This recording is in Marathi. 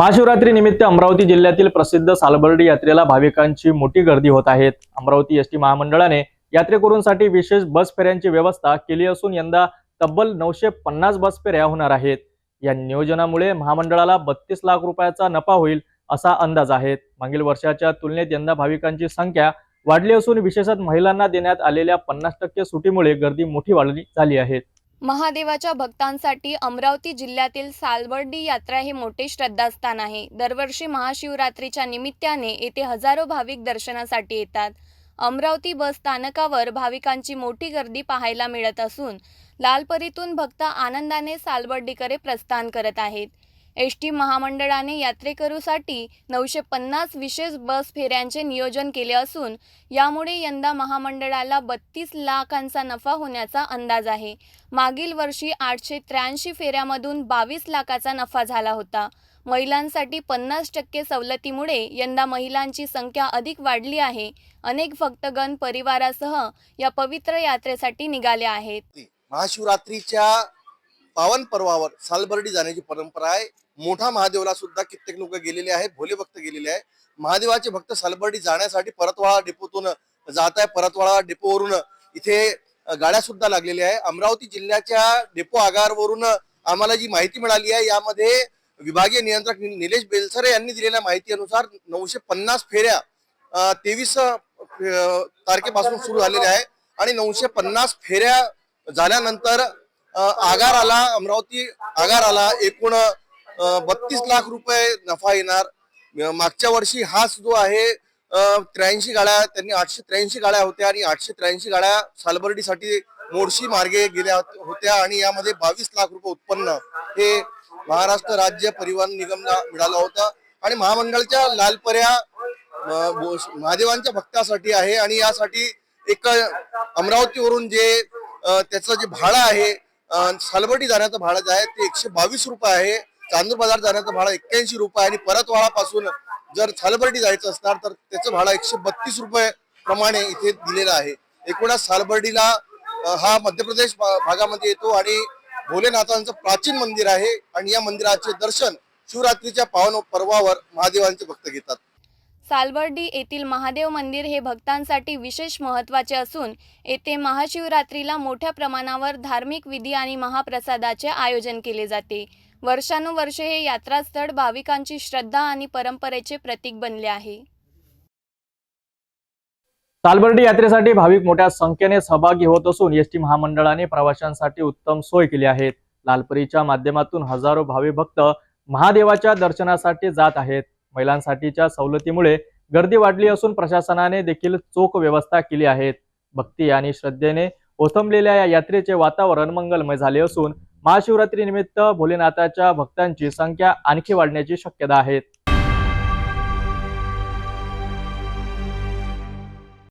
महाशिवरात्री निमित्त अमरावती जिल्ह्यातील प्रसिद्ध सालबर्डी यात्रेला भाविकांची मोठी गर्दी होत आहे अमरावती एस टी महामंडळाने यात्रेकरूंसाठी विशेष बस फेऱ्यांची व्यवस्था केली असून यंदा तब्बल नऊशे पन्नास बस फेऱ्या होणार आहेत. या नियोजनामुळे महामंडळाला बत्तीस लाख रुपयाचा नफा होईल असा अंदाज आहे. मागील वर्षाच्या तुलनेत यंदा भाविकांची संख्या वाढली असून विशेषतः महिलांना देण्यात आलेल्या पन्नास टक्के सुटीमुळे गर्दी मोठी वाढली झाली आहे. महादेवाच्या भक्तांसाठी अमरावती जिल्ह्यातील सालबर्डी यात्रा हे मोठे श्रद्धास्थान आहे. दरवर्षी महाशिवरात्रीच्या निमित्ताने येथे हजारो भाविक दर्शनासाठी येतात. अमरावती बस स्थानकावर भाविकांची मोठी गर्दी पाहायला मिळत असून लालपरीतून भक्त आनंदाने सालबर्डीकडे प्रस्थान करत आहेत. एस टी महामंडळाने यात्रेकरूसाठी नऊशे पन्नास विशेष बस फेऱ्यांचे नियोजन केले असून यामुळे यंदा महामंडळाला बत्तीस लाखांचा नफा होण्याचा अंदाज आहे. मागील वर्षी आठशे त्र्याऐंशी फेऱ्यामधून बावीस लाखाचा नफा झाला होता. महिलांसाठी पन्नास टक्के सवलतीमुळे यंदा महिलांची संख्या अधिक वाढली आहे. अनेक भक्तगण परिवारासह या पवित्र यात्रेसाठी निघाले आहेत. महाशिवरात्रीच्या पावन पर्वावर सालबर्डी जाण्याची परंपरा आहे. मोठा महादेवला सुद्धा कित्येक लोक गेलेले आहे भोले भक्त गेलेले आहे महादेवाचे भक्त सालबर्डी जाण्यासाठी परतवाळा डेपोतून जात आहे परतवाळा डेपोवरून इथे गाड्या सुद्धा लागलेल्या आहे अमरावती जिल्ह्याच्या डेपो आगारवरून आम्हाला जी माहिती मिळाली आहे यामध्ये विभागीय नियंत्रक निलेश बेलसरे यांनी दिलेल्या माहितीनुसार नऊशे पन्नास फेऱ्या तेवीस तारखेपासून सुरू झालेल्या आहे आणि नऊशे पन्नास फेऱ्या झाल्यानंतर आगार आला अमरावती आगार आला एकूण बत्तीस लाख रुपये नफा येणार. मागच्या वर्षी हाच जो आहे त्र्याऐंशी गाड्या त्यांनी आठशे त्र्याऐंशी गाड्या होत्या आणि आठशे त्र्याऐंशी गाड्या सालबर्डीसाठी मोर्शी मार्गे गेल्या होत्या आणि यामध्ये बावीस लाख रुपये उत्पन्न हे महाराष्ट्र राज्य परिवहन निगमला मिळालं होतं. आणि महामंडळाच्या लालपर्या महादेवांच्या भक्तासाठी आहे आणि यासाठी एक अमरावतीवरून जे त्याचं जे भाडं आहे सालबर्डी जाण्याचं भाडं जे आहे ते एकशे बावीस रुपये आहे. चांदूर बाजार जाण्याचं भाडं एक्क्याऐंशी रुपये आणि परतवाळापासून जर सालबर्डी जायचं असणार तर त्याचं भाडं एकशे बत्तीस रुपये प्रमाणे इथे दिलेलं आहे. एकूणच सालबर्डीला हा मध्य प्रदेश भा- भागामध्ये येतो आणि भोलेनाथांचं प्राचीन मंदिर आहे. आणि या मंदिराचे दर्शन शिवरात्रीच्या पावन पर्वावर महादेवांचे भक्त घेतात. सालबर्डी येथील महादेव मंदिर हे भक्तांसाठी विशेष महत्त्वाचे असून येथे महाशिवरात्रीला मोठ्या प्रमाणावर धार्मिक विधी आणि महाप्रसादाचे आयोजन केले जाते. वर्षानुवर्षे हे यात्रास्थळ भाविकांची श्रद्धा आणि परंपरेचे प्रतीक बनले आहे. सालबर्डी यात्रेसाठी भाविक मोठ्या संख्येने सहभागी होत असून एस टी महामंडळाने प्रवाशांसाठी उत्तम सोय केली आहे. लालपरीच्या माध्यमातून हजारो भावी भक्त महादेवाच्या दर्शनासाठी जात आहेत. महिलांसाठीच्या सवलतीमुळे गर्दी वाढली असून प्रशासनाने देखील चोख व्यवस्था केली आहे भक्ती आणि श्रद्धेने ओथंबलेल्या या यात्रेचे वातावरण मंगलमय झाले असून महाशिवरात्री निमित्त भोलेनाथाच्या भक्तांची संख्या आणखी वाढण्याची शक्यता आहे.